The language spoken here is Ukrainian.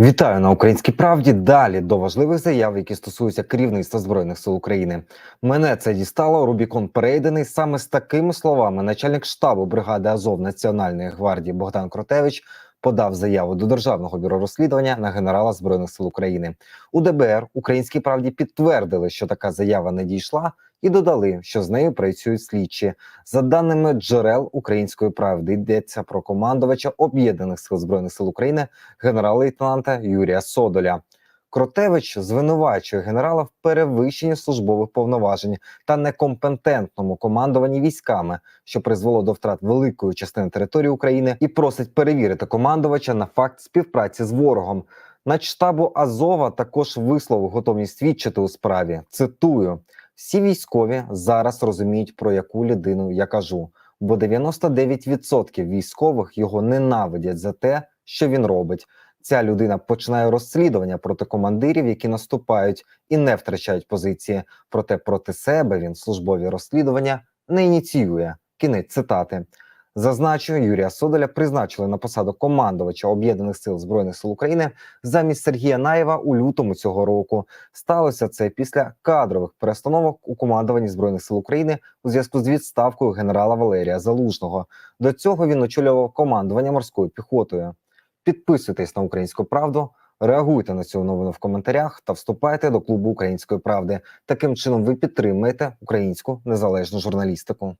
Вітаю на українській правді. Далі до важливих заяв, які стосуються керівництва збройних сил України. Мене це дістало. Рубікон перейдений саме з такими словами. Начальник штабу бригади Азов Національної гвардії Богдан Кротевич подав заяву до державного бюро розслідування на генерала збройних сил України. У ДБР українській правді підтвердили, що така заява не дійшла, і додали, що з нею працюють слідчі. За даними джерел української правди, йдеться про командувача об'єднаних сил збройних сил України генерал-лейтенанта Юрія Содоля. Кротевич звинувачує генерала в перевищенні службових повноважень та некомпетентному командуванні військами, що призвело до втрат великої частини території України, і просить перевірити командувача на факт співпраці з ворогом. Начштабу Азова також висловив готовність свідчити у справі. Цитую: всі військові зараз розуміють, про яку людину я кажу, бо 99% військових його ненавидять за те, що він робить. Ця людина починає розслідування проти командирів, які наступають і не втрачають позиції. Проте проти себе він службові розслідування не ініціює. Кінець цитати. Зазначу, Юрія Содоля призначили на посаду командувача об'єднаних сил збройних сил України замість Сергія Наєва у лютому цього року. Сталося це після кадрових перестановок у командуванні збройних сил України у зв'язку з відставкою генерала Валерія Залужного. До цього він очолював командування морською піхотою. Підписуйтесь на українську правду, реагуйте на цю новину в коментарях та вступайте до клубу української правди. Таким чином ви підтримуєте українську незалежну журналістику.